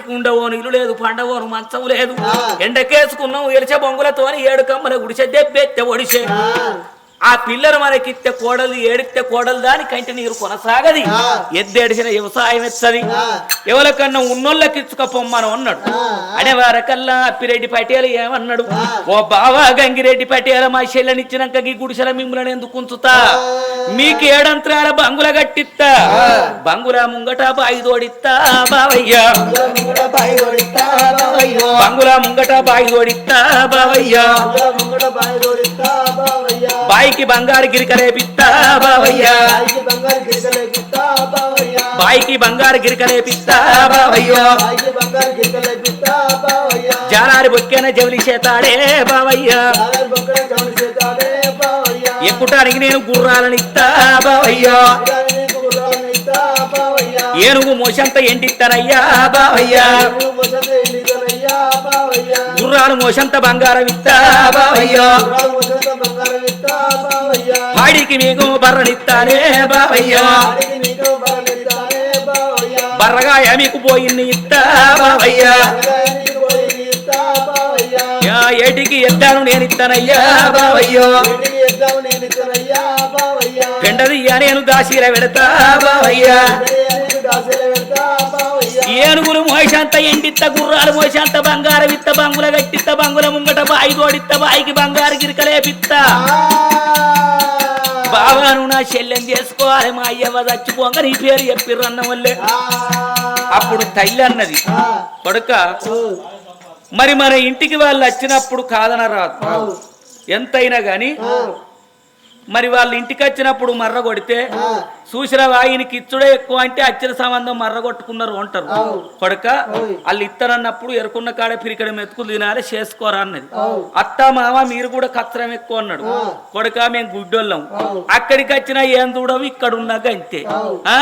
వానకి ఉండవో నీళ్ళు లేదు పండవోను మంచం లేదు. ఎండకేసుకున్నాం ఎలిచే బొంగులతో ఏడు కమ్మల గుడిసె దెబ్బెత్తే ఒడిసే. ఆ పిల్లలు మనకిత్తే కోడలు ఏడితే కోడలు దాని కంటి నీరు కొనసాగది. ఎద్దేడిసిన వ్యవసాయం ఎత్తది. ఎవరికన్నా ఉన్నోళ్ళకి ఇచ్చుకపోమ్మను అన్నాడు. అనేవారకల్లా అప్పిరెడ్డి పటేల్ ఏమన్నాడు? ఓ బావా గంగిరెడ్డి పటేల మా చెల్లెనిచ్చినాక ఈ గుడిసెల మిమ్మల్ని ఎందుకు ఉంచుతా? మీకు ఏడంత్రాల బంగుల గట్టిత్తా బంగుల ముంగట బాయి తోడిత్తా బావయ్య. బంగుల ముంగట బాయి తోడిత్తా బావయ్య. బాయికి బంగారు గిరికలేపిత్తా బావయ్య. బాయికి బంగారు గిరికలేపిస్తా బావయ్య. బాయికి బంగారు గిరికలేపిస్తా బావయ్య. జానారి బొక్కెన జవలి చేతాడే బావయ్య. ఎక్కుటానికి నేను గుర్రాలనిత్తా బావయ్య. ఏనుగు మోసంత ఎండిత్తనయ్యా బావయ్య. గుర్రాలు మోసంత బంగారం ఇత్తా బావయ్య. పాడికి మీకు బరలిస్తానే బావయ్య. బర్రగాయ మీకు పోయిన్ని ఇత్తా బావయ్య. అనగాయ నీకు పోయి ఇస్తా బావయ్య. యా ఏటికి ఎత్తాను నేను ఇస్తానయ్యా బావయ్య. ఇద్దాం నేను దాసీల పెడతా బావయ్య. ఏనుగులు మోసంత ఎండిత్త గుర్రాలు మోసంత బంగారం ఇత్త బంగుల గట్టిత్త బంగుల ముంగట బాయి తోడిత్త బాయికి బంగారు గిరికలేపిత్త బావాను నా శల్యం చేసుకోవాలి మా అయ్యవ చచ్చిపోంగ నీ పేరు చెప్పిర్రు అన్న వల్లే అప్పుడు తల్లి అన్నది కొడుక మరి మన ఇంటికి వాళ్ళు వచ్చినప్పుడు కాదన రాదు ఎంతైనా గాని మరి వాళ్ళ ఇంటికి వచ్చినప్పుడు మర్ర కొడితే చూసిన వాయినికి ఇచ్చుడే ఎక్కువ అంటే అచ్చిన సంబంధం మర్ర కొట్టుకున్నారు అంటారు. కొడక వాళ్ళు ఇత్తనన్నప్పుడు ఎరుకున్న కాడ పిరికడ మెతుకులు తినాలి చేసుకోరా అన్నది. అత్త మామ మీరు కూడా కచ్చరం ఎక్కువ అన్నాడు. కొడక మేము గుడ్డోళ్ళం. అక్కడికి వచ్చినా ఏం చూడవు ఇక్కడ ఉన్నాక అంతే ఆ?